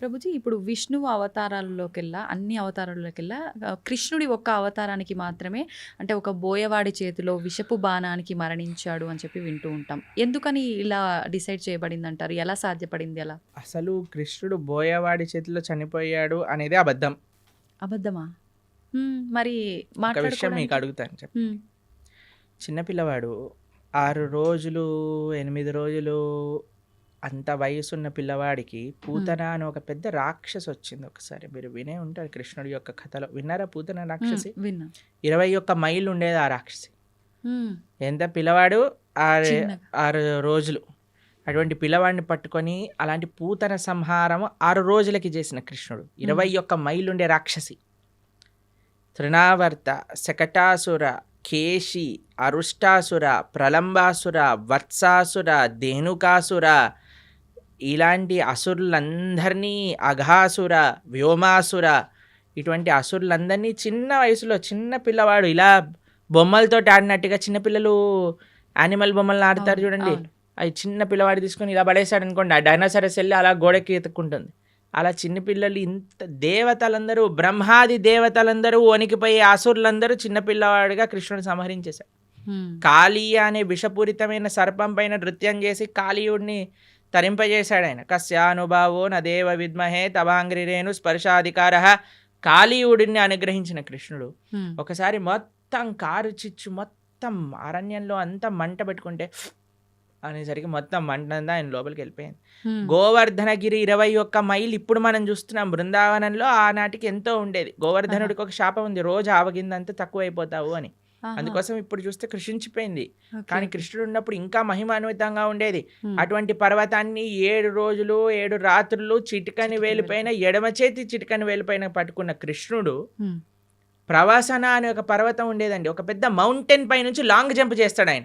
ప్రభుజీ ఇప్పుడు విష్ణువు అవతారాల్లోకెల్లా అన్ని అవతారాల్లోకెల్లా కృష్ణుడి ఒక్క అవతారానికి మాత్రమే అంటే ఒక బోయవాడి చేతిలో విషపు బాణానికి మరణించాడు అని చెప్పి వింటూ ఉంటాం. ఎందుకని ఇలా డిసైడ్ చేయబడింది అంటారు ఎలా సాధ్యపడింది అలా? అసలు కృష్ణుడు బోయవాడి చేతిలో చనిపోయాడు అనేది అబద్ధం. అబద్ధమా? మరి విషయం మీకు అడుగుతాను చెప్ప. చిన్నపిల్లవాడు ఆరు రోజులు ఎనిమిది రోజులు అంత వయసున్న పిల్లవాడికి పూతన అని ఒక పెద్ద రాక్షసి వచ్చింది ఒకసారి. మీరు వినే ఉంటారు కృష్ణుడి యొక్క కథలో. విన్నారా పూతన రాక్షసి? ఇరవై ఒక్క మైళ్ళు ఉండేది ఆ రాక్షసి. ఎంత పిల్లవాడు? ఆరు. ఆరు రోజులు. అటువంటి పిల్లవాడిని పట్టుకొని అలాంటి పూతన సంహారం ఆరు రోజులకి చేసిన కృష్ణుడు. ఇరవై ఒక్క మైలుండే రాక్షసి. తృణావర్త శకటాసుర కేశి అరుష్టాసుర ప్రలంబాసుర వత్సాసుర ధేనుకాసుర ఇలాంటి అసురులందరినీ అఘాసుర వ్యోమాసుర ఇటువంటి అసురులందరినీ చిన్న వయసులో చిన్న పిల్లవాడు ఇలా బొమ్మలతో ఆడినట్టుగా చిన్నపిల్లలు యానిమల్ బొమ్మలను ఆడతారు చూడండి. అవి చిన్న పిల్లవాడు తీసుకొని ఇలా పడేశాడు అనుకోండి ఆ డైనోసారస్ వెళ్ళి అలా గోడకి ఎత్తుక్కుంటుంది. అలా చిన్న పిల్లలు ఇంత దేవతలందరూ బ్రహ్మాది దేవతలందరూ వణికిపోయి అసురులందరూ చిన్న పిల్లవాడిగా కృష్ణుడు సంహరించేశారు. కాళీయ అనే విషపూరితమైన సర్పం పైన నృత్యం చేసి కాళీయుడిని తరింపజేశాడు ఆయన కస్యానుభావో నా దేవ విద్మహే తవాంగ్రిరేణు స్పర్శాధికార. కాళీయుడిని అనుగ్రహించిన కృష్ణుడు ఒకసారి మొత్తం కారు చిచ్చు మొత్తం అరణ్యంలో అంతా మంట పెట్టుకుంటే అనేసరికి మొత్తం మంట అంతా ఆయన లోపలికి వెళ్ళిపోయింది. గోవర్ధనగిరి ఇరవై ఒక్క మైల్ ఇప్పుడు మనం చూస్తున్నాం. బృందావనంలో ఆనాటికి ఎంతో ఉండేది. గోవర్ధనుడికి ఒక శాపం ఉంది. రోజు ఆవగిందంతా తక్కువ అయిపోతావు అని. అందుకోసం ఇప్పుడు చూస్తే కృషించిపోయింది. కానీ. కృష్ణుడు ఉన్నప్పుడు ఇంకా మహిమాన్వితంగా ఉండేది. అటువంటి పర్వతాన్ని ఏడు రోజులు ఏడు రాత్రులు చిటికని వేలిపైన ఎడమ చేతి చిటికని వేలిపైన పట్టుకున్న కృష్ణుడు ప్రవాసన అనే ఒక పర్వతం ఉండేదండి. ఒక పెద్ద మౌంటైన్ పై నుంచి లాంగ్ జంప్ చేస్తాడు ఆయన.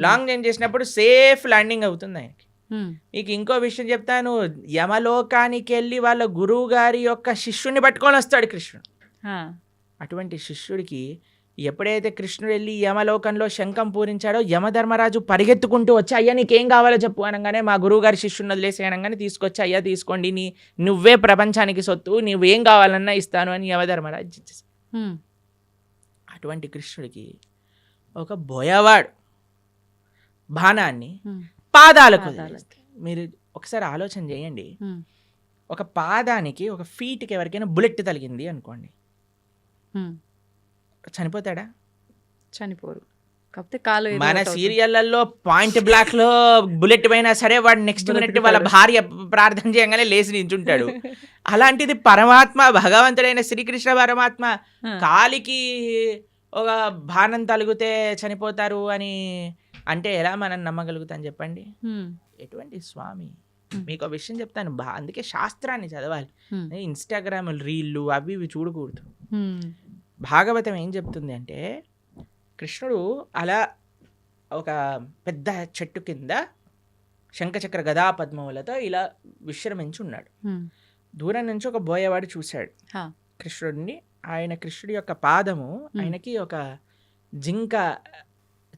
లాంగ్ జంప్ చేసినప్పుడు సేఫ్ ల్యాండింగ్ అవుతుంది ఆయనకి. మీకు ఇంకో విషయం చెప్తాను. యమలోకానికి వెళ్ళి వాళ్ళ గురువు గారి యొక్క శిష్యుని పట్టుకొని వస్తాడు కృష్ణుడు. అటువంటి శిష్యుడికి ఎప్పుడైతే కృష్ణుడు వెళ్ళి యమలోకంలో శంఖం పూరించాడో యమధర్మరాజు పరిగెత్తుకుంటూ వచ్చి అయ్యా నీకేం కావాలో చెప్పు అనగానే మా గురువు గారి శిష్యుని వదిలేసి అనగానే తీసుకొచ్చి అయ్యా తీసుకోండి. నీ నువ్వే ప్రపంచానికి సొత్తు. నువ్వేం కావాలన్నా ఇస్తాను అని యమధర్మరాజు ఇచ్చేసాడు హ్మ్, అటువంటి కృష్ణుడికి ఒక బోయవాడు బాణాన్ని పాదాలకు. మీరు ఒకసారి ఆలోచన చేయండి. ఒక పాదానికి ఒక ఫీట్కి ఎవరికైనా బుల్లెట్ తగిలింది అనుకోండి. చనిపోతాడా? చనిపోరు. కాకపోతే కాలు మన. సీరియళ్ళలో పాయింట్ బ్లాక్లో బుల్లెట్ పోయినా సరే వాడు నెక్స్ట్ మినిట్. వాళ్ళ భార్య ప్రార్థన చేయగానే లేచి నించుంటాడు. అలాంటిది పరమాత్మ భగవంతుడైన శ్రీకృష్ణ పరమాత్మ కాలికి ఒక బాణం తలిగితే చనిపోతారు అని అంటే ఎలా మనం నమ్మగలుగుతాం చెప్పండి? ఎటువంటి స్వామి. మీకు ఒక విషయం చెప్తాను. బా అందుకే శాస్త్రాన్ని చదవాలి. ఇన్స్టాగ్రామ్ రీళ్ళు అవి ఇవి చూడకూడదు. భాగవతం ఏం చెప్తుంది అంటే కృష్ణుడు అలా ఒక పెద్ద చెట్టు కింద శంఖచక్ర గదా పద్మములతో ఇలా విశ్రమించి ఉన్నాడు. దూరం నుంచి ఒక బోయవాడు చూశాడు. కృష్ణుడిని ఆయన కృష్ణుడి యొక్క పాదము ఆయనకి ఒక జింక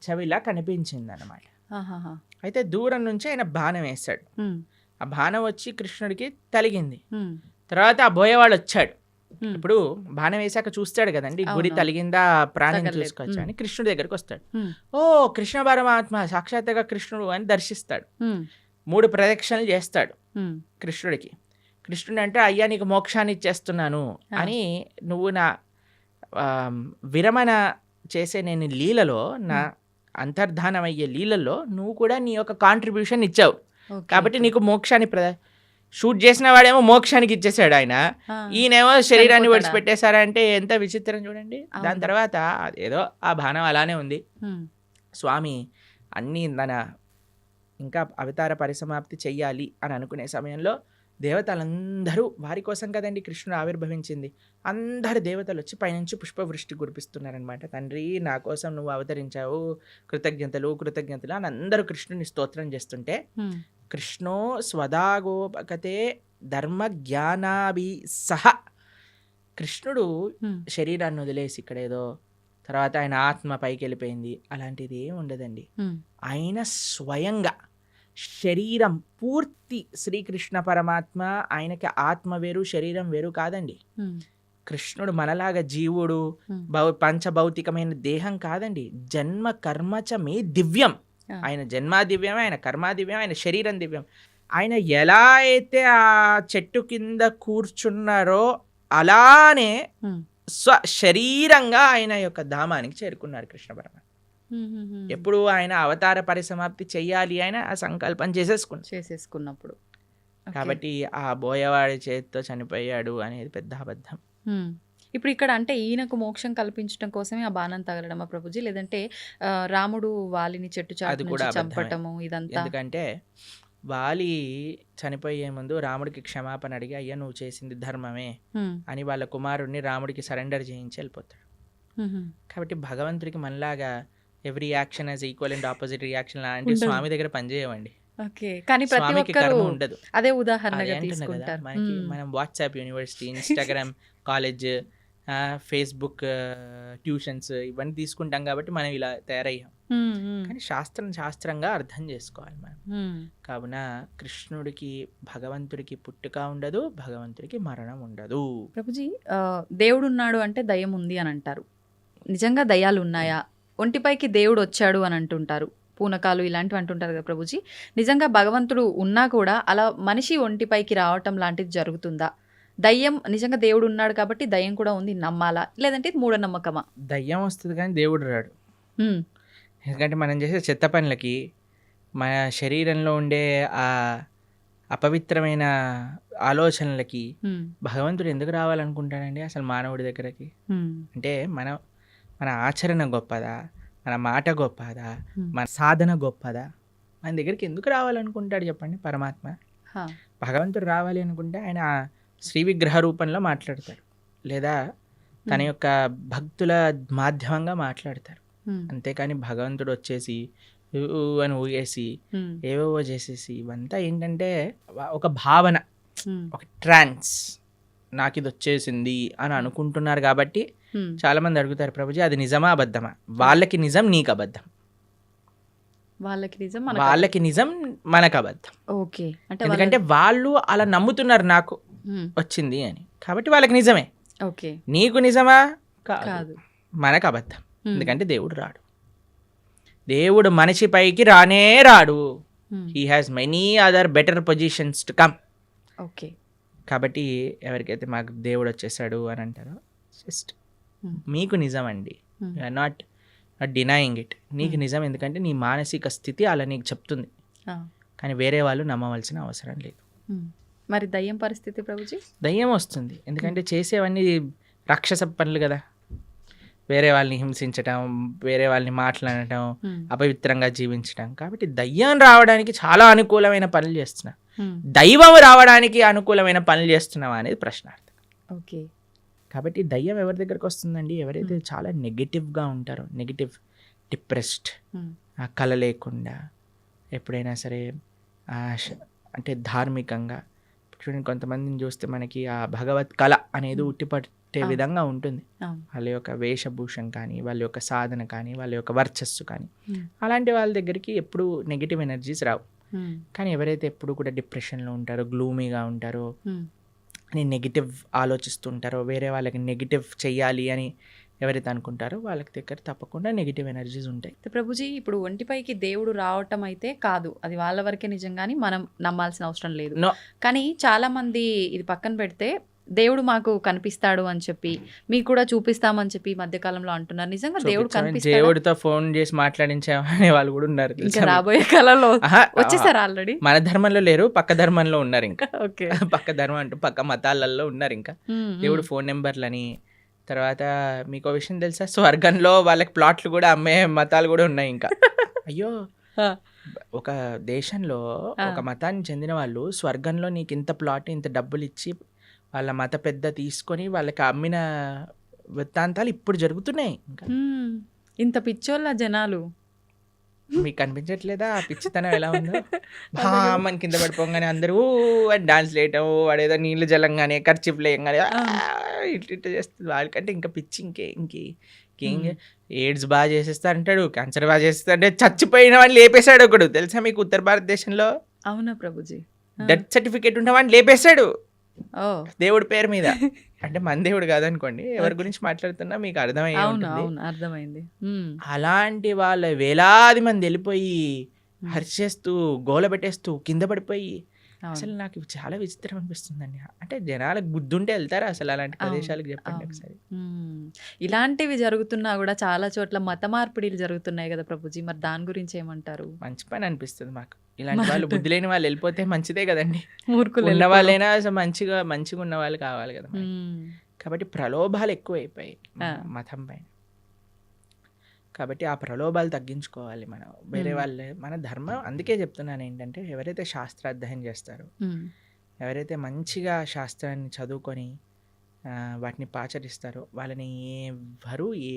చెవిలా కనిపించింది అనమాట అయితే దూరం నుంచి ఆయన బాణం వేశాడు. ఆ బాణం వచ్చి కృష్ణుడికి తలిగింది. తర్వాత ఆ బోయవాడు వచ్చాడు. ఇప్పుడు బాణం వేసాక చూస్తాడు కదండి అవునవును. తలిగిందా ప్రాణం. చూసుకోవచ్చు. అని కృష్ణుడి దగ్గరికి వస్తాడు ఓ కృష్ణ పరమాత్మ సాక్షాత్తుగా కృష్ణుడు అని దర్శిస్తాడు మూడు ప్రదక్షిణలు చేస్తాడు కృష్ణుడికి కృష్ణుడు అంటే అయ్యా నీకు మోక్షాన్ని ఇచ్చేస్తున్నాను. అని నువ్వు నా విరమణ చేసే నేను లీలలో నా అంతర్ధానం అయ్యే లీలలో నువ్వు కూడా నీ యొక్క కాంట్రిబ్యూషన్ ఇచ్చావు కాబట్టి. నీకు మోక్షాన్ని ప్ర షూట్ చేసిన వాడేమో మోక్షానికి ఇచ్చేసాడు ఆయన. ఈయనేమో శరీరాన్ని? విడిచిపెట్టేశారంటే ఎంత విచిత్రం చూడండి. దాని. తర్వాత ఏదో ఆ బాణం అలానే ఉంది. స్వామి అన్నీ తన ఇంకా అవతార పరిసమాప్తి చెయ్యాలి అని అనుకునే సమయంలో దేవతలందరూ వారి కోసం కదండి కృష్ణుడు ఆవిర్భవించింది. అందరు దేవతలు వచ్చి పైనుంచి పుష్పవృష్టి కురిపిస్తున్నారనమాట తండ్రి నా కోసం నువ్వు అవతరించావు. కృతజ్ఞతలు కృతజ్ఞతలు అని అందరూ కృష్ణుని స్తోత్రం చేస్తుంటే కృష్ణో స్వదాగోపకతే ధర్మ జ్ఞానాభి సహ కృష్ణుడు శరీరాన్ని వదిలేసి ఇక్కడ ఏదో తర్వాత ఆయన ఆత్మ పైకి వెళ్ళిపోయింది అలాంటిది ఏం ఉండదండి ఆయన స్వయంగా శరీరం పూర్తి శ్రీకృష్ణ పరమాత్మ ఆయనకి ఆత్మ వేరు శరీరం వేరు కాదండి హ్మ్. కృష్ణుడు మనలాగా జీవుడు. భౌ పంచభౌతికమైన దేహం కాదండి జన్మ కర్మచ మే దివ్యం. ఆయన జన్మ దివ్యం ఆయన కర్మ దివ్యం ఆయన శరీరం దివ్యం ఆయన ఎలా అయితే ఆ చెట్టు కింద కూర్చున్నారో అలానే హ్మ్. స్వ శరీరంగా ఆయన యొక్క ధామానికి చేరుకున్నారు కృష్ణ పరమాత్మ. ఎప్పుడు ఆయన అవతార పరిసమాప్తి చెయ్యాలి ఆయన ఆ సంకల్పం చేసేసుకున్నారు చేసేసుకున్నప్పుడు. కాబట్టి ఆ బోయవాడి చేతితో చనిపోయాడు అనేది పెద్ద అబద్ధం. ఇప్పుడు ఇక్కడ అంటే ఈయనకు మోక్షం కల్పించడం కోసమే ఆ బాణం తగలడమా ప్రభుజీ లేదంటే రాముడు వాలిని చెట్టు చాటు కూడా. చంపటము ఇదంతా ఎందుకంటే వాలి చనిపోయే ముందు రాముడికి క్షమాపణ అడిగి అయ్యా నువ్వు చేసింది ధర్మమే. అని వాళ్ళ కుమారుడిని రాముడికి సరెండర్ చేయించి వెళ్ళిపోతాడు. కాబట్టి భగవంతుడికి మనలాగా every action as equal and opposite reaction లాంటి. స్వామి దగ్గర పనిచేయమండి ఓకే. కానీ ప్రతి ఒక్కరు ఉండదు. అదే ఉదాహరణగా తీసుకుంటారు. మనకి. మనం WhatsApp university Instagram college Facebook tuitions ఇవన్నీ తీసుకుంటాం కాబట్టి మనం ఇలా తయారయ్యాం. కానీ శాస్త్రం శాస్త్రంగా అర్థం చేసుకోవాలి మనం. కావున కృష్ణుడికి భగవంతుడికి పుట్టుక ఉండదు భగవంతుడికి మరణం ఉండదు. ప్రభుజీ దేవుడు ఉన్నాడు అంటే దయ్యం ఉంది అని అంటారు. నిజంగా దయ్యాలు ఉన్నాయా ఒంటిపైకి దేవుడు వచ్చాడు అని అంటుంటారు. పూనకాలు ఇలాంటివి అంటుంటారు కదా ప్రభుజీ. నిజంగా భగవంతుడు ఉన్నా కూడా అలా మనిషి ఒంటిపైకి రావటం లాంటిది జరుగుతుందా? దయ్యం నిజంగా దేవుడు ఉన్నాడు కాబట్టి దయ్యం కూడా ఉంది నమ్మాలా? లేదంటే ఇది మూఢనమ్మకమా? దయ్యం వస్తుంది కానీ దేవుడు రాడు. ఎందుకంటే మనం చేసే చెత్త పనులకి మన శరీరంలో ఉండే ఆ అపవిత్రమైన ఆలోచనలకి. భగవంతుడు ఎందుకు రావాలనుకుంటాడండి అసలు మానవుడి దగ్గరకి. అంటే మన మన ఆచరణ గొప్పదా మన మాట గొప్పదా. మన సాధన గొప్పదా మన దగ్గరికి ఎందుకు రావాలనుకుంటాడు చెప్పండి పరమాత్మ. భగవంతుడు రావాలి అనుకుంటే ఆయన శ్రీ విగ్రహ రూపంలో మాట్లాడతారు లేదా తన. యొక్క భక్తుల మాధ్యమంగా మాట్లాడతారు. అంతేకాని భగవంతుడు వచ్చేసి అని ఊగేసి. ఏవేవో చేసేసి ఇవంతా ఏంటంటే ఒక భావన. ఒక ట్రాన్స్ నాకు ఇది వచ్చేసింది అని అనుకుంటున్నారు కాబట్టి హ్మ్. చాలా మంది అడుగుతారు ప్రభుజీ అది నిజమా అబద్ధమా? వాళ్ళకి నిజం నీకు అబద్ధం వాళ్ళకి నిజం వాళ్ళకి నిజం మనకు అబద్ధం ఓకే. అంటే ఎందుకంటే వాళ్ళు అలా నమ్ముతున్నారు నాకు హ్మ్. వచ్చింది అని. కాబట్టి వాళ్ళకి నిజమే. ఓకే. నీకు నిజమా? కాదు. మనకు అబద్ధం. ఎందుకంటే దేవుడు రాడు. దేవుడు మనిషి పైకి రానే రాడు. He has many other better positions to come okay. కాబట్టి ఎవరికైతే మాకు దేవుడు వచ్చేసాడు అని అంటారో జస్ట్ Hmm. మీకు నిజం అండి. నాట్ నాట్ డినయింగ్ ఇట్ నీకు Hmm. నిజం ఎందుకంటే నీ మానసిక స్థితి అలా నీకు చెప్తుంది. కానీ వేరే వాళ్ళు నమ్మవలసిన అవసరం లేదు హ్మ్. మరి దయ్యం పరిస్థితి ప్రభుజీ దయ్యం వస్తుంది ఎందుకంటే చేసేవన్నీ రాక్షస పనులు కదా వేరే వాళ్ళని హింసించటం వేరే వాళ్ళని మాట్లాడటం. అపవిత్రంగా జీవించడం కాబట్టి దయ్యం రావడానికి చాలా అనుకూలమైన పనులు చేస్తున్నా. దైవం రావడానికి అనుకూలమైన పనులు చేస్తున్నావా అనేది ప్రశ్నార్థం ఓకే కాబట్టి దయ్యం ఎవరి దగ్గరకు వస్తుందండి ఎవరైతే చాలా నెగిటివ్గా ఉంటారో నెగిటివ్ డిప్రెస్డ్ హ్మ్. ఆ కళ లేకుండా ఎప్పుడైనా సరే అంటే ధార్మికంగా చూడండి కొంతమందిని చూస్తే మనకి ఆ భగవత్ కళ అనేది Hmm. ఉట్టిపట్టే. విధంగా ఉంటుంది. వాళ్ళ యొక్క వేషభూషం కానీ వాళ్ళ యొక్క సాధన కానీ వాళ్ళ యొక్క వర్చస్సు కానీ Hmm. అలాంటి వాళ్ళ దగ్గరికి ఎప్పుడు నెగిటివ్ ఎనర్జీస్ రావు. కానీ ఎవరైతే ఎప్పుడు కూడా డిప్రెషన్లో ఉంటారో గ్లూమీగా ఉంటారో. అని నెగిటివ్ ఆలోచిస్తుంటారో వేరే వాళ్ళకి నెగిటివ్ చెయ్యాలి అని ఎవరైతే అనుకుంటారో వాళ్ళకి దగ్గర తప్పకుండా నెగిటివ్ ఎనర్జీస్ ఉంటాయి ప్రభుజీ ఇప్పుడు ఒంటిపైకి దేవుడు రావటం అయితే కాదు అది వాళ్ళ వరకే నిజంగాని మనం నమ్మాల్సిన అవసరం లేదు. కానీ చాలా మంది ఇది పక్కన పెడితే దేవుడు మాకు కనిపిస్తాడు అని చెప్పి మీకు కూడా చూపిస్తామని చెప్పి ఈ మధ్య కాలంలో అంటున్నారు. నిజంగా దేవుడు కనిపిస్తాడు? దేవుడితో ఫోన్ చేసి మాట్లాడించే వాళ్ళు కూడా ఉన్నారు ఇంకా? రాబోయే కాలంలో వచ్చేసారు ఆల్రెడీ మన ధర్మంలో లేరు పక్క ధర్మంలో ఉన్నారు ఇంకా. ఓకే. పక్క ధర్మం అంటూ పక్క మతాలలో ఉన్నారు ఇంకా. దేవుడు ఫోన్ నెంబర్లని తర్వాత మీకు విషయం తెలుసా? స్వర్గంలో వాళ్ళకి ప్లాట్లు కూడా అమ్మే మతాలు కూడా ఉన్నాయి ఇంకా. అయ్యో. ఒక దేశంలో. ఒక మతానికి చెందిన వాళ్ళు స్వర్గంలో నీకు ఇంత ప్లాట్ ఇంత డబ్బులు ఇచ్చి వాళ్ళ మత పెద్ద తీసుకొని వాళ్ళకి అమ్మిన వృత్తాంతాలు ఇప్పుడు జరుగుతున్నాయి. ఇంకా ఇంత పిచ్చోళ్ళ జనాలు. మీకు కనిపించట్లేదా? ఆ పిచ్చితనం ఎలా ఉందో? మన కింద పడిపోగానే అందరూ అని డాన్స్ లేయటం వాడేదో నీళ్ళు జలంగానే ఖర్చు లేయంగానే ఆ. ఇట్లా ఇట్లా చేస్తుంది. వాళ్ళకంటే ఇంకా పిచ్చి ఇంకే ఇంకే కింగ్. ఎయిడ్స్ బాగా చేసేస్తా అంటాడు క్యాన్సర్ బాగా చేస్తా అంటే చచ్చిపోయిన వాడిని లేపేశాడు ఒకడు. తెలుసా మీకు ఉత్తర భారతదేశంలో? అవునా ప్రభుజీ. డెత్ సర్టిఫికేట్ ఉన్న వాడిని లేపేశాడు. దేవుడి పేరు మీద. అంటే మన దేవుడు కాదనుకోండి. ఎవరి గురించి మాట్లాడుతున్నా మీకు అర్థమైంది. ఉమ్, అలాంటి వాళ్ళ వేలాది మంది వెళ్ళిపోయి హర్షేస్తూ గోల పెట్టేస్తూ కింద పడిపోయి. అసలు నాకు చాలా విచిత్రం అనిపిస్తుందండి. అంటే జనాలకు బుద్ధి ఉంటే వెళ్తారా అసలు అలాంటి ప్రదేశాలకు చెప్పండి. ఒకసారి. ఇలాంటివి జరుగుతున్నా కూడా చాలా చోట్ల మత మార్పిడిలు జరుగుతున్నాయి కదా ప్రభుజీ. మరి దాని గురించి ఏమంటారు? మంచి పని అనిపిస్తుంది మాకు. ఇలాంటి వాళ్ళు బుద్ధి లేని వాళ్ళు వెళ్ళిపోతే మంచిదే కదండి. మూర్ఖులు ఉన్న. వాళ్ళైనా అసలు మంచిగా మంచిగా ఉన్న వాళ్ళు కావాలి కదా కాబట్టి ప్రలోభాలు ఎక్కువైపోయాయి. మతం పైన. కాబట్టి ఆ ప్రలోభాలు తగ్గించుకోవాలి మనం. వేరే. వాళ్ళే మన ధర్మం అందుకే చెప్తున్నాను ఏంటంటే ఎవరైతే శాస్త్రాధ్యయనం చేస్తారో ఉమ్, ఎవరైతే మంచిగా శాస్త్రాన్ని చదువుకొని వాటిని పాచరిస్తారో వాళ్ళని ఎవ్వరూ ఏ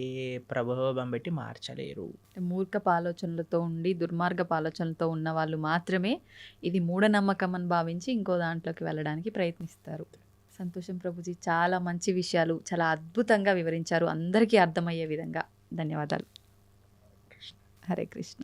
ప్రభావం పెట్టి మార్చలేరు. మూర్ఖపు ఆలోచనలతో ఉండి దుర్మార్గపు ఆలోచనలతో ఉన్న వాళ్ళు మాత్రమే ఇది మూఢనమ్మకం అని భావించి ఇంకో దాంట్లోకి వెళ్ళడానికి ప్రయత్నిస్తారు. సంతోషం ప్రభుజీ చాలా మంచి విషయాలు చాలా అద్భుతంగా వివరించారు. అందరికీ అర్థమయ్యే విధంగా. ధన్యవాదాలు. హరే కృష్ణ